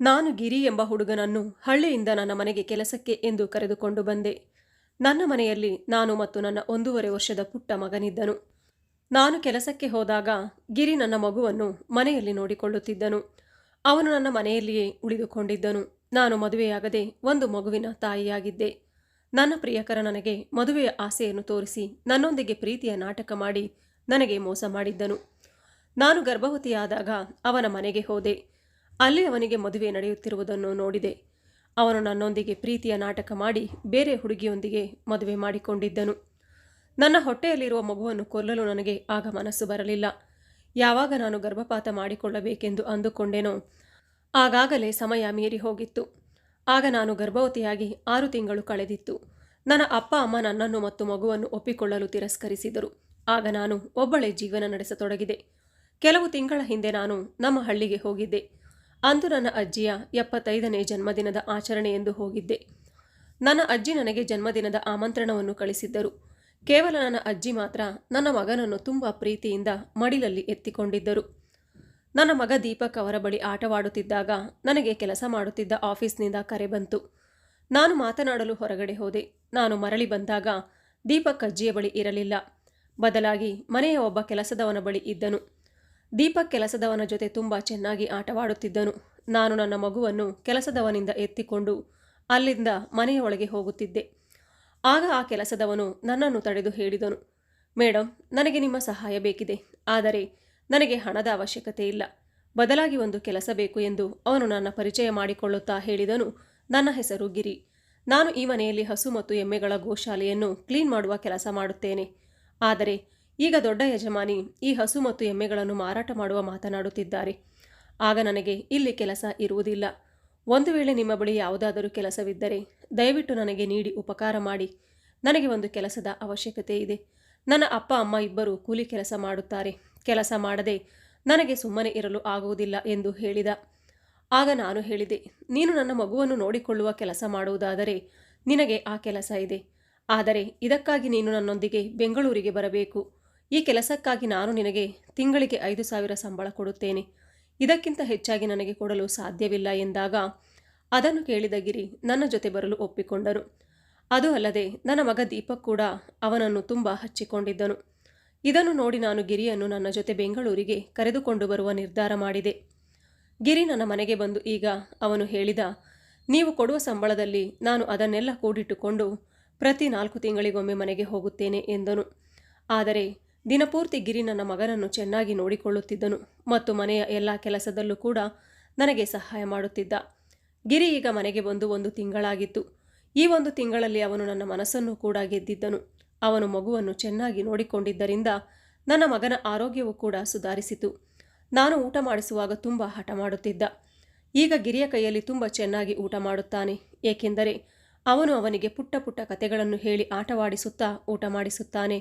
ನಾನು ಗಿರಿ ಎಂಬ ಹುಡುಗನನ್ನು ಹಳ್ಳಿಯಿಂದ ನನ್ನ ಮನೆಗೆ ಕೆಲಸಕ್ಕೆ ಎಂದು ಕರೆದುಕೊಂಡು ಬಂದೆ. ನನ್ನ ಮನೆಯಲ್ಲಿ ನಾನು ಮತ್ತು ನನ್ನ ಒಂದೂವರೆ ವರ್ಷದ ಪುಟ್ಟ ಮಗನಿದ್ದನು. ನಾನು ಕೆಲಸಕ್ಕೆ ಹೋದಾಗ ಗಿರಿ ನನ್ನ ಮಗುವನ್ನು ಮನೆಯಲ್ಲಿ ನೋಡಿಕೊಳ್ಳುತ್ತಿದ್ದನು. ಅವನು ನನ್ನ ಮನೆಯಲ್ಲಿಯೇ ಉಳಿದುಕೊಂಡಿದ್ದನು. ನಾನು ಮದುವೆಯಾಗದೆ ಒಂದು ಮಗುವಿನ ತಾಯಿಯಾಗಿದ್ದೆ. ನನ್ನ ಪ್ರಿಯಕರ ನನಗೆ ಮದುವೆಯ ಆಸೆಯನ್ನು ತೋರಿಸಿ ನನ್ನೊಂದಿಗೆ ಪ್ರೀತಿಯ ನಾಟಕ ಮಾಡಿ ನನಗೆ ಮೋಸ ಮಾಡಿದ್ದನು. ನಾನು ಗರ್ಭವತಿಯಾದಾಗ ಅವನ ಮನೆಗೆ ಹೋದೆ. ಅಲ್ಲಿ ಅವನಿಗೆ ಮದುವೆ ನಡೆಯುತ್ತಿರುವುದನ್ನು ನೋಡಿದೆ. ಅವನು ನನ್ನೊಂದಿಗೆ ಪ್ರೀತಿಯ ನಾಟಕ ಮಾಡಿ ಬೇರೆ ಹುಡುಗಿಯೊಂದಿಗೆ ಮದುವೆ ಮಾಡಿಕೊಂಡಿದ್ದನು. ನನ್ನ ಹೊಟ್ಟೆಯಲ್ಲಿರುವ ಮಗುವನ್ನು ಕೊಲ್ಲಲು ನನಗೆ ಆಗ ಮನಸ್ಸು ಬರಲಿಲ್ಲ. ಯಾವಾಗ ನಾನು ಗರ್ಭಪಾತ ಮಾಡಿಕೊಳ್ಳಬೇಕೆಂದು ಅಂದುಕೊಂಡೆನೋ. ಆಗಾಗಲೇ ಸಮಯ ಮೀರಿ ಹೋಗಿತ್ತು. ಆಗ ನಾನು ಗರ್ಭವತಿಯಾಗಿ ಆರು ತಿಂಗಳು ಕಳೆದಿತ್ತು. ನನ್ನ ಅಪ್ಪ, ಅಮ್ಮ ನನ್ನನ್ನು ಮತ್ತು ಮಗುವನ್ನು ಒಪ್ಪಿಕೊಳ್ಳಲು ತಿರಸ್ಕರಿಸಿದರು. ಆಗ ನಾನು ಒಬ್ಬಳೇ ಜೀವನ ನಡೆಸತೊಡಗಿದೆ. ಕೆಲವು ತಿಂಗಳ ಹಿಂದೆ ನಾನು ನಮ್ಮ ಹಳ್ಳಿಗೆ ಹೋಗಿದ್ದೆ. ಅಂದು ನನ್ನ ಅಜ್ಜಿಯ ಎಪ್ಪತ್ತೈದನೇ ಜನ್ಮದಿನದ ಆಚರಣೆ ಎಂದು ಹೋಗಿದ್ದೆ. ನನ್ನ ಅಜ್ಜಿ ನನಗೆ ಜನ್ಮದಿನದ ಆಮಂತ್ರಣವನ್ನು ಕಳಿಸಿದ್ದರು. ಕೇವಲ ನನ್ನ ಅಜ್ಜಿ ಮಾತ್ರ ನನ್ನ ಮಗನನ್ನು ತುಂಬ ಪ್ರೀತಿಯಿಂದ ಮಡಿಲಲ್ಲಿ ಎತ್ತಿಕೊಂಡಿದ್ದರು. ನನ್ನ ಮಗ ದೀಪಕ್ ಅವರ ಬಳಿ ಆಟವಾಡುತ್ತಿದ್ದಾಗ ನನಗೆ ಕೆಲಸ ಮಾಡುತ್ತಿದ್ದ ಆಫೀಸ್ನಿಂದ ಕರೆ ಬಂತು. ನಾನು ಮಾತನಾಡಲು ಹೊರಗಡೆ ಹೋದೆ. ನಾನು ಮರಳಿ ಬಂದಾಗ ದೀಪಕ್ ಅಜ್ಜಿಯ ಬಳಿ ಇರಲಿಲ್ಲ. ಬದಲಾಗಿ ಮನೆಯ ಒಬ್ಬ ಕೆಲಸದವನ ಬಳಿ ಇದ್ದನು. ದೀಪಕ್ ಕೆಲಸದವನ ಜೊತೆ ತುಂಬ ಚೆನ್ನಾಗಿ ಆಟವಾಡುತ್ತಿದ್ದನು. ನಾನು ನನ್ನ ಮಗುವನ್ನು ಕೆಲಸದವನಿಂದ ಎತ್ತಿಕೊಂಡು ಅಲ್ಲಿಂದ ಮನೆಯ ಒಳಗೆ ಹೋಗುತ್ತಿದ್ದೆ. ಆಗ ಆ ಕೆಲಸದವನು ನನ್ನನ್ನು ತಡೆದು ಹೇಳಿದನು ಮೇಡಮ್ ನನಗೆ ನಿಮ್ಮ ಸಹಾಯ ಬೇಕಿದೆ. ಆದರೆ ನನಗೆ ಹಣದ ಅವಶ್ಯಕತೆ ಇಲ್ಲ. ಬದಲಾಗಿ ಒಂದು ಕೆಲಸ ಬೇಕು ಎಂದು ಅವನು ನನ್ನ ಪರಿಚಯ ಮಾಡಿಕೊಳ್ಳುತ್ತಾ ಹೇಳಿದನು. ನನ್ನ ಹೆಸರು ಗಿರಿ. ನಾನು ಈ ಮನೆಯಲ್ಲಿ ಹಸು ಮತ್ತು ಎಮ್ಮೆಗಳ ಗೋಶಾಲೆಯನ್ನು ಕ್ಲೀನ್ ಮಾಡುವ ಕೆಲಸ ಮಾಡುತ್ತೇನೆ. ಆದರೆ ಈಗ ದೊಡ್ಡ ಯಜಮಾನಿ ಈ ಹಸು ಮತ್ತು ಎಮ್ಮೆಗಳನ್ನು ಮಾರಾಟ ಮಾಡುವ ಮಾತನಾಡುತ್ತಿದ್ದಾರೆ. ಆಗ ನನಗೆ ಇಲ್ಲಿ ಕೆಲಸ ಇರುವುದಿಲ್ಲ. ಒಂದು ವೇಳೆ ನಿಮ್ಮ ಬಳಿ ಯಾವುದಾದರೂ ಕೆಲಸವಿದ್ದರೆ ದಯವಿಟ್ಟು ನನಗೆ ನೀಡಿ ಉಪಕಾರ ಮಾಡಿ. ನನಗೆ ಒಂದು ಕೆಲಸದ ಅವಶ್ಯಕತೆ ಇದೆ. ನನ್ನ ಅಪ್ಪ ಅಮ್ಮ ಇಬ್ಬರು ಕೂಲಿ ಕೆಲಸ ಮಾಡುತ್ತಾರೆ. ಕೆಲಸ ಮಾಡದೆ ನನಗೆ ಸುಮ್ಮನೆ ಇರಲು ಆಗುವುದಿಲ್ಲ ಎಂದು ಹೇಳಿದ. ಆಗ ನಾನು ಹೇಳಿದೆ, ನೀನು ನನ್ನ ಮಗುವನ್ನು ನೋಡಿಕೊಳ್ಳುವ ಕೆಲಸ ಮಾಡುವುದಾದರೆ ನಿನಗೆ ಆ ಕೆಲಸ ಇದೆ. ಆದರೆ ಇದಕ್ಕಾಗಿ ನೀನು ನನ್ನೊಂದಿಗೆ ಬೆಂಗಳೂರಿಗೆ ಬರಬೇಕು. ಈ ಕೆಲಸಕ್ಕಾಗಿ ನಾನು ನಿನಗೆ ತಿಂಗಳಿಗೆ ಐದು ಸಾವಿರ ಸಂಬಳ ಕೊಡುತ್ತೇನೆ. ಇದಕ್ಕಿಂತ ಹೆಚ್ಚಾಗಿ ನನಗೆ ಕೊಡಲು ಸಾಧ್ಯವಿಲ್ಲ ಎಂದಾಗ ಅದನ್ನು ಕೇಳಿದ ಗಿರಿ ನನ್ನ ಜೊತೆ ಬರಲು ಒಪ್ಪಿಕೊಂಡರು. ಅದು ಅಲ್ಲದೆ ನನ್ನ ಮಗ ದೀಪಕ್ ಕೂಡ ಅವನನ್ನು ತುಂಬ ಹಚ್ಚಿಕೊಂಡಿದ್ದನು. ಇದನ್ನು ನೋಡಿ ನಾನು ಗಿರಿಯನ್ನು ನನ್ನ ಜೊತೆ ಬೆಂಗಳೂರಿಗೆ ಕರೆದುಕೊಂಡು ಬರುವ ನಿರ್ಧಾರ ಮಾಡಿದೆ. ಗಿರಿ ನನ್ನ ಮನೆಗೆ ಬಂದು ಈಗ ಅವನು ಹೇಳಿದ, ನೀವು ಕೊಡುವ ಸಂಬಳದಲ್ಲಿ ನಾನು ಅದನ್ನೆಲ್ಲ ಕೂಡಿಟ್ಟುಕೊಂಡು ಪ್ರತಿ ನಾಲ್ಕು ತಿಂಗಳಿಗೊಮ್ಮೆ ಮನೆಗೆ ಹೋಗುತ್ತೇನೆ ಎಂದನು. ಆದರೆ ದಿನಪೂರ್ತಿ ಗಿರಿ ನನ್ನ ಮಗನನ್ನು ಚೆನ್ನಾಗಿ ನೋಡಿಕೊಳ್ಳುತ್ತಿದ್ದನು ಮತ್ತು ಮನೆಯ ಎಲ್ಲ ಕೆಲಸದಲ್ಲೂ ಕೂಡ ನನಗೆ ಸಹಾಯ ಮಾಡುತ್ತಿದ್ದ. ಗಿರಿ ಈಗ ಮನೆಗೆ ಬಂದು ಒಂದು ತಿಂಗಳಾಗಿತ್ತು. ಈ ಒಂದು ತಿಂಗಳಲ್ಲಿ ಅವನು ನನ್ನ ಮನಸ್ಸನ್ನು ಕೂಡ ಗೆದ್ದಿದ್ದನು. ಅವನು ಮಗುವನ್ನು ಚೆನ್ನಾಗಿ ನೋಡಿಕೊಂಡಿದ್ದರಿಂದ ನನ್ನ ಮಗನ ಆರೋಗ್ಯವೂ ಕೂಡ ಸುಧಾರಿಸಿತು. ನಾನು ಊಟ ಮಾಡಿಸುವಾಗ ತುಂಬ ಹಠ ಮಾಡುತ್ತಿದ್ದ. ಈಗ ಗಿರಿಯ ಕೈಯಲ್ಲಿ ತುಂಬ ಚೆನ್ನಾಗಿ ಊಟ ಮಾಡುತ್ತಾನೆ, ಏಕೆಂದರೆ ಅವನು ಅವನಿಗೆ ಪುಟ್ಟ ಪುಟ್ಟ ಕಥೆಗಳನ್ನು ಹೇಳಿ ಆಟವಾಡಿಸುತ್ತಾ ಊಟ ಮಾಡಿಸುತ್ತಾನೆ.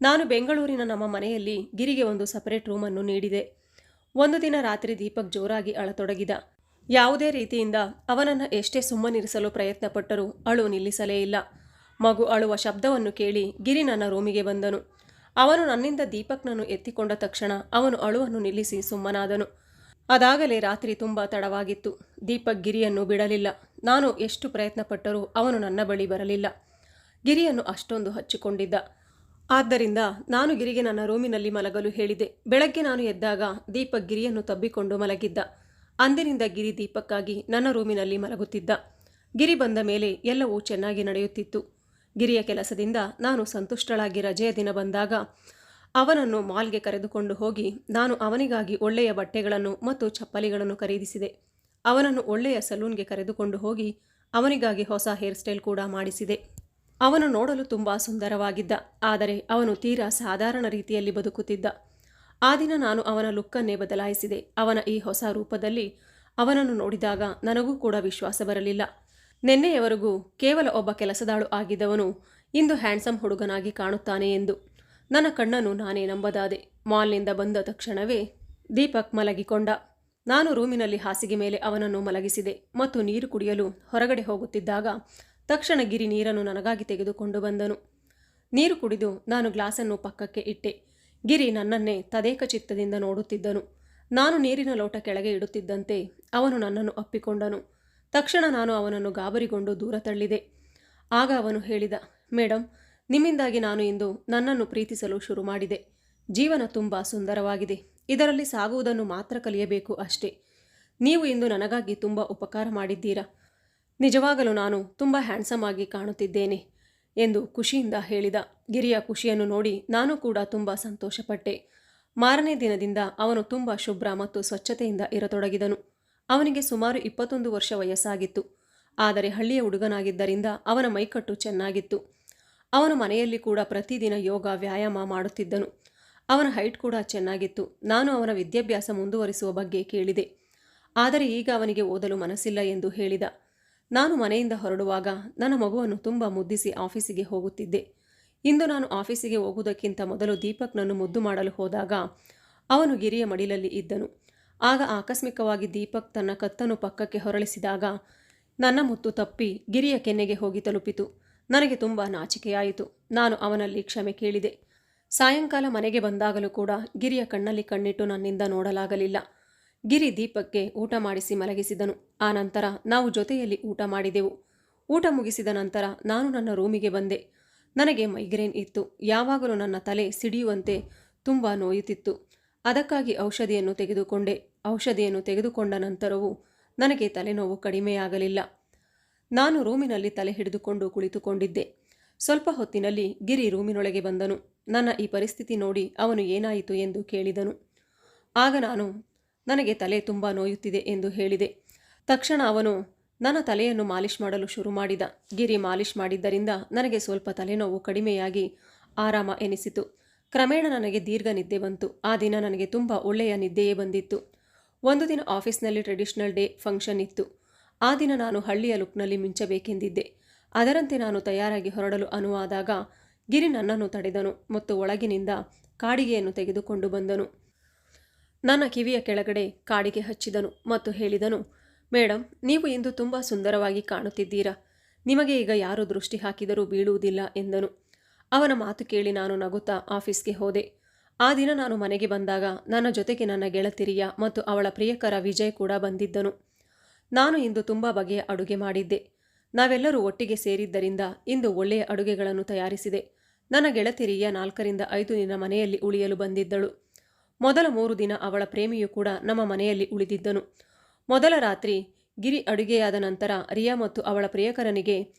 ನಾನು ಬೆಂಗಳೂರಿನ ನಮ್ಮ ಮನೆಯಲ್ಲಿ ಗಿರಿಗೆ ಒಂದು ಸಪರೇಟ್ ರೂಮನ್ನು ನೀಡಿದೆ. ಒಂದು ದಿನ ರಾತ್ರಿ ದೀಪಕ್ ಜೋರಾಗಿ ಅಳತೊಡಗಿದ. ಯಾವುದೇ ರೀತಿಯಿಂದ ಅವನನ್ನು ಎಷ್ಟೇ ಸುಮ್ಮನಿರಿಸಲು ಪ್ರಯತ್ನಪಟ್ಟರೂ ಅಳು ನಿಲ್ಲಿಸಲೇ ಇಲ್ಲ. ಮಗು ಅಳುವ ಶಬ್ದವನ್ನು ಕೇಳಿ ಗಿರಿ ನನ್ನ ರೂಮಿಗೆ ಬಂದನು. ಅವನು ನನ್ನಿಂದ ದೀಪಕ್ನನ್ನು ಎತ್ತಿಕೊಂಡ ತಕ್ಷಣ ಅವನು ಅಳುವನ್ನು ನಿಲ್ಲಿಸಿ ಸುಮ್ಮನಾದನು. ಅದಾಗಲೇ ರಾತ್ರಿ ತುಂಬ ತಡವಾಗಿತ್ತು. ದೀಪಕ್ ಗಿರಿಯನ್ನು ಬಿಡಲಿಲ್ಲ. ನಾನು ಎಷ್ಟು ಪ್ರಯತ್ನಪಟ್ಟರೂ ಅವನು ನನ್ನ ಬಳಿ ಬರಲಿಲ್ಲ. ಗಿರಿಯನ್ನು ಅಷ್ಟೊಂದು ಹಚ್ಚಿಕೊಂಡಿದ್ದ. ಆದ್ದರಿಂದ ನಾನು ಗಿರಿಗೆ ನನ್ನ ರೂಮಿನಲ್ಲಿ ಮಲಗಲು ಹೇಳಿದೆ. ಬೆಳಗ್ಗೆ ನಾನು ಎದ್ದಾಗ ದೀಪಕ್ ಗಿರಿಯನ್ನು ತಬ್ಬಿಕೊಂಡು ಮಲಗಿದ್ದ. ಅಂದಿನಿಂದ ಗಿರಿ ದೀಪಕ್ಕಾಗಿ ನನ್ನ ರೂಮಿನಲ್ಲಿ ಮಲಗುತ್ತಿದ್ದ. ಗಿರಿ ಬಂದ ಮೇಲೆ ಎಲ್ಲವೂ ಚೆನ್ನಾಗಿ ನಡೆಯುತ್ತಿತ್ತು. ಗಿರಿಯ ಕೆಲಸದಿಂದ ನಾನು ಸಂತುಷ್ಟಳಾಗಿ ರಜೆಯ ದಿನ ಬಂದಾಗ ಅವನನ್ನು ಮಾಲ್ಗೆ ಕರೆದುಕೊಂಡು ಹೋಗಿ ನಾನು ಅವನಿಗಾಗಿ ಒಳ್ಳೆಯ ಬಟ್ಟೆಗಳನ್ನು ಮತ್ತು ಚಪ್ಪಲಿಗಳನ್ನು ಖರೀದಿಸಿದೆ. ಅವನನ್ನು ಒಳ್ಳೆಯ ಸಲೂನ್ಗೆ ಕರೆದುಕೊಂಡು ಹೋಗಿ ಅವನಿಗಾಗಿ ಹೊಸ ಹೇರ್ ಸ್ಟೈಲ್ ಕೂಡ ಮಾಡಿಸಿದೆ. ಅವನು ನೋಡಲು ತುಂಬ ಸುಂದರವಾಗಿದ್ದ, ಆದರೆ ಅವನು ತೀರಾ ಸಾಧಾರಣ ರೀತಿಯಲ್ಲಿ ಬದುಕುತ್ತಿದ್ದ. ಆ ದಿನ ನಾನು ಅವನ ಲುಕ್ಕನ್ನೇ ಬದಲಾಯಿಸಿದೆ. ಅವನ ಈ ಹೊಸ ರೂಪದಲ್ಲಿ ಅವನನ್ನು ನೋಡಿದಾಗ ನನಗೂ ಕೂಡ ವಿಶ್ವಾಸ ಬರಲಿಲ್ಲ. ನಿನ್ನೆಯವರೆಗೂ ಕೇವಲ ಒಬ್ಬ ಕೆಲಸದಾಳು ಆಗಿದ್ದವನು ಇಂದು ಹ್ಯಾಂಡ್ಸಮ್ ಹುಡುಗನಾಗಿ ಕಾಣುತ್ತಾನೆ ಎಂದು. ನನ್ನ ಕಣ್ಣನ್ನು ನಾನೇ ನಂಬದಾದೆ. ಮಾಲ್ನಿಂದ ಬಂದ ತಕ್ಷಣವೇ ದೀಪಕ್ ಮಲಗಿಕೊಂಡ. ನಾನು ರೂಮಿನಲ್ಲಿ ಹಾಸಿಗೆ ಮೇಲೆ ಅವನನ್ನು ಮಲಗಿಸಿದೆ ಮತ್ತು ನೀರು ಕುಡಿಯಲು ಹೊರಗಡೆ ಹೋಗುತ್ತಿದ್ದಾಗ ತಕ್ಷಣ ಗಿರಿ ನೀರನ್ನು ನನಗಾಗಿ ತೆಗೆದುಕೊಂಡು ಬಂದನು. ನೀರು ಕುಡಿದು ನಾನು ಗ್ಲಾಸನ್ನು ಪಕ್ಕಕ್ಕೆ ಇಟ್ಟೆ. ಗಿರಿ ನನ್ನನ್ನೇ ತದೇಕ ಚಿತ್ತದಿಂದ ನೋಡುತ್ತಿದ್ದನು. ನಾನು ನೀರಿನ ಲೋಟ ಕೆಳಗೆ ಇಡುತ್ತಿದ್ದಂತೆ ಅವನು ನನ್ನನ್ನು ಅಪ್ಪಿಕೊಂಡನು ತಕ್ಷಣ ನಾನು ಅವನನ್ನು ಗಾಬರಿಗೊಂಡು ದೂರ ತಳ್ಳಿದೆ. ಆಗ ಅವನು ಹೇಳಿದ ಮೇಡಮ್ ನಿಮ್ಮಿಂದಾಗಿ ನಾನು ಇಂದು ನನ್ನನ್ನು ಪ್ರೀತಿಸಲು ಶುರು ಮಾಡಿದೆ. ಜೀವನ ತುಂಬ ಸುಂದರವಾಗಿದೆ. ಇದರಲ್ಲಿ ಸಾಗುವುದನ್ನು ಮಾತ್ರ ಕಲಿಯಬೇಕು ಅಷ್ಟೇ. ನೀವು ಇಂದು ನನಗಾಗಿ ತುಂಬ ಉಪಕಾರ ಮಾಡಿದ್ದೀರಾ? ನಿಜವಾಗಲೂ ನಾನು ತುಂಬ ಹ್ಯಾಂಡ್ಸಮ್ ಆಗಿ ಕಾಣುತ್ತಿದ್ದೇನೆ ಎಂದು ಖುಷಿಯಿಂದ ಹೇಳಿದ ಗಿರಿಯ ಖುಷಿಯನ್ನು ನೋಡಿ ನಾನು ಕೂಡ ತುಂಬ ಸಂತೋಷಪಟ್ಟೆ. ಮಾರನೇ ದಿನದಿಂದ ಅವನು ತುಂಬ ಶುಭ್ರ ಮತ್ತು ಸ್ವಚ್ಛತೆಯಿಂದ ಇರತೊಡಗಿದನು. ಅವನಿಗೆ ಸುಮಾರು ಇಪ್ಪತ್ತೊಂದು ವರ್ಷ ವಯಸ್ಸಾಗಿತ್ತು. ಆದರೆ ಹಳ್ಳಿಯ ಹುಡುಗನಾಗಿದ್ದರಿಂದ ಅವನ ಮೈಕಟ್ಟು ಚೆನ್ನಾಗಿತ್ತು. ಅವನು ಮನೆಯಲ್ಲಿ ಕೂಡ ಪ್ರತಿದಿನ ಯೋಗ, ವ್ಯಾಯಾಮ ಮಾಡುತ್ತಿದ್ದನು. ಅವನ ಹೈಟ್ ಕೂಡ ಚೆನ್ನಾಗಿತ್ತು. ನಾನು ಅವನ ವಿದ್ಯಾಭ್ಯಾಸ ಮುಂದುವರಿಸುವ ಬಗ್ಗೆ ಕೇಳಿದೆ. ಆದರೆ ಈಗ ಅವನಿಗೆ ಓದಲು ಮನಸ್ಸಿಲ್ಲ ಎಂದು ಹೇಳಿದ. ನಾನು ಮನೆಯಿಂದ ಹೊರಡುವಾಗ ನನ್ನ ಮಗುವನ್ನು ತುಂಬ ಮುದ್ದಿಸಿ ಆಫೀಸಿಗೆ ಹೋಗುತ್ತಿದ್ದೆ. ಇಂದು ನಾನು ಆಫೀಸಿಗೆ ಹೋಗುವುದಕ್ಕಿಂತ ಮೊದಲು ದೀಪಕ್ನನ್ನು ಮುದ್ದು ಮಾಡಲು ಹೋದಾಗ ಅವನು ಗಿರಿಯ ಮಡಿಲಲ್ಲಿ ಇದ್ದನು. ಆಗ ಆಕಸ್ಮಿಕವಾಗಿ ದೀಪಕ್ ತನ್ನ ಕತ್ತನ್ನು ಪಕ್ಕಕ್ಕೆ ಹೊರಳಿಸಿದಾಗ ನನ್ನ ಮುತ್ತು ತಪ್ಪಿ ಗಿರಿಯ ಕೆನ್ನೆಗೆ ಹೋಗಿ ತಲುಪಿತು. ನನಗೆ ತುಂಬ ನಾಚಿಕೆಯಾಯಿತು. ನಾನು ಅವನಲ್ಲಿ ಕ್ಷಮೆ ಕೇಳಿದೆ. ಸಾಯಂಕಾಲ ಮನೆಗೆ ಬಂದಾಗಲೂ ಕೂಡ ಗಿರಿಯ ಕಣ್ಣಲ್ಲಿ ಕಣ್ಣಿಟ್ಟು ನನ್ನಿಂದ ನೋಡಲಾಗಲಿಲ್ಲ. ಗಿರಿ ದೀಪಕ್ಕೆ ಊಟ ಮಾಡಿಸಿ ಮಲಗಿಸಿದನು. ಆ ನಂತರ ನಾವು ಜೊತೆಯಲ್ಲಿ ಊಟ ಮಾಡಿದೆವು. ಊಟ ಮುಗಿಸಿದ ನಂತರ ನಾನು ನನ್ನ ರೂಮಿಗೆ ಬಂದೆ. ನನಗೆ ಮೈಗ್ರೇನ್ ಇತ್ತು. ಯಾವಾಗಲೂ ನನ್ನ ತಲೆ ಸಿಡಿಯುವಂತೆ ತುಂಬ ನೋಯುತ್ತಿತ್ತು. ಅದಕ್ಕಾಗಿ ಔಷಧಿಯನ್ನು ತೆಗೆದುಕೊಂಡೆ. ಔಷಧಿಯನ್ನು ತೆಗೆದುಕೊಂಡ ನಂತರವೂ ನನಗೆ ತಲೆನೋವು ಕಡಿಮೆಯಾಗಲಿಲ್ಲ. ನಾನು ರೂಮಿನಲ್ಲಿ ತಲೆ ಹಿಡಿದುಕೊಂಡು ಕುಳಿತುಕೊಂಡಿದ್ದೆ. ಸ್ವಲ್ಪ ಹೊತ್ತಿನಲ್ಲಿ ಗಿರಿ ರೂಮಿನೊಳಗೆ ಬಂದನು. ನನ್ನ ಈ ಪರಿಸ್ಥಿತಿ ನೋಡಿ ಅವನು ಏನಾಯಿತು ಎಂದು ಕೇಳಿದನು. ಆಗ ನಾನು ನನಗೆ ತಲೆ ತುಂಬ ನೋಯುತ್ತಿದೆ ಎಂದು ಹೇಳಿದೆ. ತಕ್ಷಣ ಅವನು, ನನ್ನ ತಲೆಯನ್ನು ಮಾಲಿಶ್ ಮಾಡಲು ಶುರು ಮಾಡಿದ. ಗಿರಿ ಮಾಲಿಶ್ ಮಾಡಿದ್ದರಿಂದ ನನಗೆ ಸ್ವಲ್ಪ ತಲೆನೋವು ಕಡಿಮೆಯಾಗಿ ಆರಾಮ ಎನಿಸಿತು. ಕ್ರಮೇಣ ನನಗೆ ದೀರ್ಘ ನಿದ್ದೆ ಬಂತು. ಆ ದಿನ ನನಗೆ ತುಂಬ ಒಳ್ಳೆಯ ನಿದ್ದೆಯೇ ಬಂದಿತ್ತು. ಒಂದು ದಿನ ಆಫೀಸ್ನಲ್ಲಿ ಟ್ರೆಡಿಷನಲ್ ಡೇ ಫಂಕ್ಷನ್ ಇತ್ತು. ಆ ದಿನ ನಾನು ಹಳ್ಳಿಯ ಲುಕ್ನಲ್ಲಿ ಮಿಂಚಬೇಕೆಂದಿದ್ದೆ. ಅದರಂತೆ ನಾನು ತಯಾರಾಗಿ ಹೊರಡಲು ಅನುವಾದಾಗ ಗಿರಿ ನನ್ನನ್ನು ತಡೆದನು ಮತ್ತು ಒಳಗಿನಿಂದ ಕಾಡಿಗೆಯನ್ನು ತೆಗೆದುಕೊಂಡು ಬಂದನು. ನನ್ನ ಕಿವಿಯ ಕೆಳಗಡೆ ಕಾಡಿಗೆ ಹಚ್ಚಿದನು ಮತ್ತು ಹೇಳಿದನು ಮೇಡಮ್ ನೀವು ಇಂದು ತುಂಬ ಸುಂದರವಾಗಿ ಕಾಣುತ್ತಿದ್ದೀರಾ. ನಿಮಗೆ ಈಗ ಯಾರು ದೃಷ್ಟಿ ಹಾಕಿದರೂ ಬೀಳುವುದಿಲ್ಲ ಎಂದನು. ಅವನ ಮಾತು ಕೇಳಿ ನಾನು ನಗುತ್ತಾ ಆಫೀಸ್ಗೆ ಹೋದೆ. ಆ ದಿನ ನಾನು ಮನೆಗೆ ಬಂದಾಗ ನನ್ನ ಜೊತೆಗೆ ನನ್ನ ಗೆಳತಿರಿಯ ಮತ್ತು ಅವಳ ಪ್ರಿಯಕರ ವಿಜಯ್ ಕೂಡ ಬಂದಿದ್ದನು. ನಾನು ಇಂದು ತುಂಬ ಬಗೆಯ ಅಡುಗೆ ಮಾಡಿದ್ದೆ. ನಾವೆಲ್ಲರೂ ಒಟ್ಟಿಗೆ ಸೇರಿದ್ದರಿಂದ ಇಂದು ಒಳ್ಳೆಯ ಅಡುಗೆಗಳನ್ನು ತಯಾರಿಸಿದೆ. ನನ್ನ ಗೆಳತಿರಿಯ ನಾಲ್ಕರಿಂದ ಐದು ದಿನ ಮನೆಯಲ್ಲಿ ಉಳಿಯಲು ಬಂದಿದ್ದಳು. ಮೊದಲ ಮೂರು ದಿನ ಅವಳ ಪ್ರೇಮಿಯು ಕೂಡ ನಮ್ಮ ಮನೆಯಲ್ಲಿ ಉಳಿದಿದ್ದನು. ಮೊದಲ ರಾತ್ರಿ ಗಿರಿ ಅಡುಗೆಯಾದ ನಂತರ ರಿಯಾ ಮತ್ತು ಅವಳ ಪ್ರಿಯಕರನಿಗೆ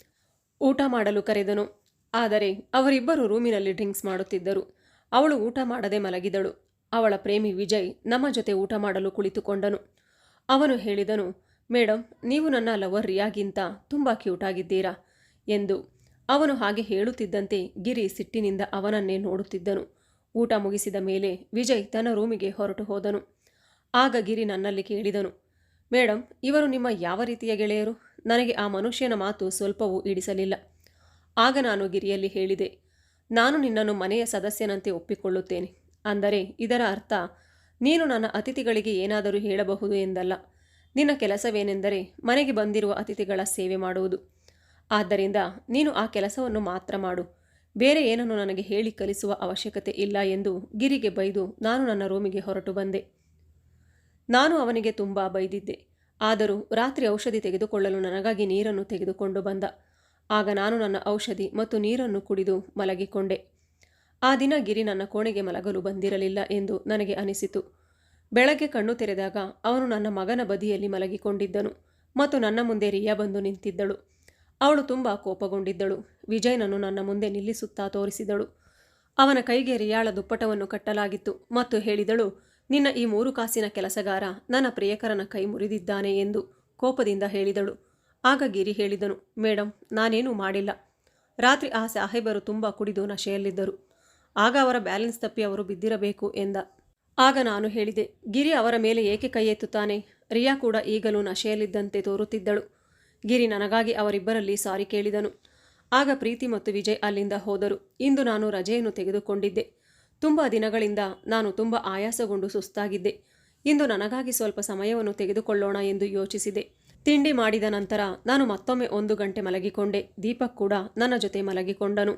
ಊಟ ಮಾಡಲು ಕರೆದನು. ಆದರೆ ಅವರಿಬ್ಬರು ರೂಮಿನಲ್ಲಿ ಡ್ರಿಂಕ್ಸ್ ಮಾಡುತ್ತಿದ್ದರು. ಅವಳು ಊಟ ಮಾಡದೆ ಮಲಗಿದಳು. ಅವಳ ಪ್ರೇಮಿ ವಿಜಯ್ ನಮ್ಮ ಜೊತೆ ಊಟ ಮಾಡಲು ಕುಳಿತುಕೊಂಡನು. ಅವನು ಹೇಳಿದನು ಮೇಡಮ್ ನೀವು ನನ್ನ ಲವರ್ ರಿಯಾಗಿಂತ ತುಂಬ ಕ್ಯೂಟ್ ಆಗಿದ್ದೀರಾ ಎಂದು. ಅವನು ಹಾಗೆ ಹೇಳುತ್ತಿದ್ದಂತೆ ಗಿರಿ ಸಿಟ್ಟಿನಿಂದ ಅವನನ್ನೇ ನೋಡುತ್ತಿದ್ದನು. ಊಟ ಮುಗಿಸಿದ ಮೇಲೆ ವಿಜಯ್ ತನ್ನ ರೂಮಿಗೆ ಹೊರಟು ಹೋದನು. ಆಗ ಗಿರಿ ನನ್ನಲ್ಲಿ ಕೇಳಿದನು ಮೇಡಮ್ ಇವರು ನಿಮ್ಮ ಯಾವ ರೀತಿಯ ಗೆಳೆಯರು? ನನಗೆ ಆ ಮನುಷ್ಯನ ಮಾತು ಸ್ವಲ್ಪವೂ ಇಡಿಸಲಿಲ್ಲ ಆಗ ನಾನು ಗಿರಿಯಲ್ಲಿ ಹೇಳಿದೆ, ನಾನು ನಿನ್ನನ್ನು ಮನೆಯ ಸದಸ್ಯನಂತೆ ಒಪ್ಪಿಕೊಳ್ಳುತ್ತೇನೆ. ಅಂದರೆ ಇದರ ಅರ್ಥ, ನೀನು ನನ್ನ ಅತಿಥಿಗಳಿಗೆ ಏನಾದರೂ ಹೇಳಬಹುದು ಎಂದಲ್ಲ. ನಿನ್ನ ಕೆಲಸವೇನೆಂದರೆ ಮನೆಗೆ ಬಂದಿರುವ ಅತಿಥಿಗಳ ಸೇವೆ ಮಾಡುವುದು. ಆದ್ದರಿಂದ ನೀನು ಆ ಕೆಲಸವನ್ನು ಮಾತ್ರ ಮಾಡು. ಬೇರೆ ಏನನ್ನು ನನಗೆ ಹೇಳಿ ಕಲಿಸುವ ಅವಶ್ಯಕತೆ ಇಲ್ಲ ಎಂದು ಗಿರಿಗೆ ಬೈದು ನಾನು ನನ್ನ ರೂಮಿಗೆ ಹೊರಟು ಬಂದೆ. ನಾನು ಅವನಿಗೆ ತುಂಬ ಬೈದಿದ್ದೆ. ಆದರೂ ರಾತ್ರಿ ಔಷಧಿ ತೆಗೆದುಕೊಳ್ಳಲು ನನಗಾಗಿ ನೀರನ್ನು ತೆಗೆದುಕೊಂಡು ಬಂದ. ಆಗ ನಾನು ನನ್ನ ಔಷಧಿ ಮತ್ತು ನೀರನ್ನು ಕುಡಿದು ಮಲಗಿಕೊಂಡೆ. ಆ ದಿನ ಗಿರಿ ನನ್ನ ಕೋಣೆಗೆ ಮಲಗಲು ಬಂದಿರಲಿಲ್ಲ ಎಂದು ನನಗೆ ಅನಿಸಿತು. ಬೆಳಗ್ಗೆ ಕಣ್ಣು ತೆರೆದಾಗ ಅವನು ನನ್ನ ಮಗನ ಬದಿಯಲ್ಲಿ ಮಲಗಿಕೊಂಡಿದ್ದನು ಮತ್ತು ನನ್ನ ಮುಂದೆ ರಿಯಾ ಬಂದು ನಿಂತಿದ್ದಳು. ಅವಳು ತುಂಬ ಕೋಪಗೊಂಡಿದ್ದಳು. ವಿಜಯನನ್ನು ನನ್ನ ಮುಂದೆ ನಿಲ್ಲಿಸುತ್ತಾ ತೋರಿಸಿದಳು. ಅವನ ಕೈಗೆ ರಿಯಾಳ ದುಪ್ಪಟವನ್ನು ಕಟ್ಟಲಾಗಿತ್ತು ಮತ್ತು ಹೇಳಿದಳು, ನಿನ್ನ ಈ ಮೂರು ಕಾಸಿನ ಕೆಲಸಗಾರ ನನ್ನ ಪ್ರಿಯಕರನ ಕೈ ಮುರಿದಿದ್ದಾನೆ ಎಂದು ಕೋಪದಿಂದ ಹೇಳಿದಳು. ಆಗ ಗಿರಿ ಹೇಳಿದನು ಮೇಡಮ್ ನಾನೇನೂ ಮಾಡಿಲ್ಲ. ರಾತ್ರಿ ಆ ಸಾಹೇಬರು ತುಂಬ ಕುಡಿದು ನಶೆಯಲ್ಲಿದ್ದರು. ಆಗ ಅವರ ಬ್ಯಾಲೆನ್ಸ್ ತಪ್ಪಿ ಅವರು ಬಿದ್ದಿರಬೇಕು ಎಂದ. ಆಗ ನಾನು ಹೇಳಿದೆ, ಗಿರಿ ಅವರ ಮೇಲೆ ಏಕೆ ಕೈ ಎತ್ತುತ್ತಾನೆ? ರಿಯಾ ಕೂಡ ಈಗಲೂ ನಶೆಯಲ್ಲಿದ್ದಂತೆ ತೋರುತ್ತಿದ್ದಳು. ಗಿರಿ ನನಗಾಗಿ ಅವರಿಬ್ಬರಲ್ಲಿ ಸಾರಿ ಕೇಳಿದನು. ಆಗ ಪ್ರೀತಿ ಮತ್ತು ವಿಜಯ್ ಅಲ್ಲಿಂದ ಹೋದರು. ಇಂದು ನಾನು ರಜೆಯನ್ನು ತೆಗೆದುಕೊಂಡಿದ್ದೆ. ತುಂಬ ದಿನಗಳಿಂದ ನಾನು ತುಂಬ ಆಯಾಸಗೊಂಡು ಸುಸ್ತಾಗಿದ್ದೆ. ಇಂದು ನನಗಾಗಿ ಸ್ವಲ್ಪ ಸಮಯವನ್ನು ತೆಗೆದುಕೊಳ್ಳೋಣ ಎಂದು ಯೋಚಿಸಿದೆ. ತಿಂಡಿ ಮಾಡಿದ ನಂತರ ನಾನು ಮತ್ತೊಮ್ಮೆ ಒಂದು ಗಂಟೆ ಮಲಗಿಕೊಂಡೆ. ದೀಪಕ್ ಕೂಡ ನನ್ನ ಜೊತೆ ಮಲಗಿಕೊಂಡನು.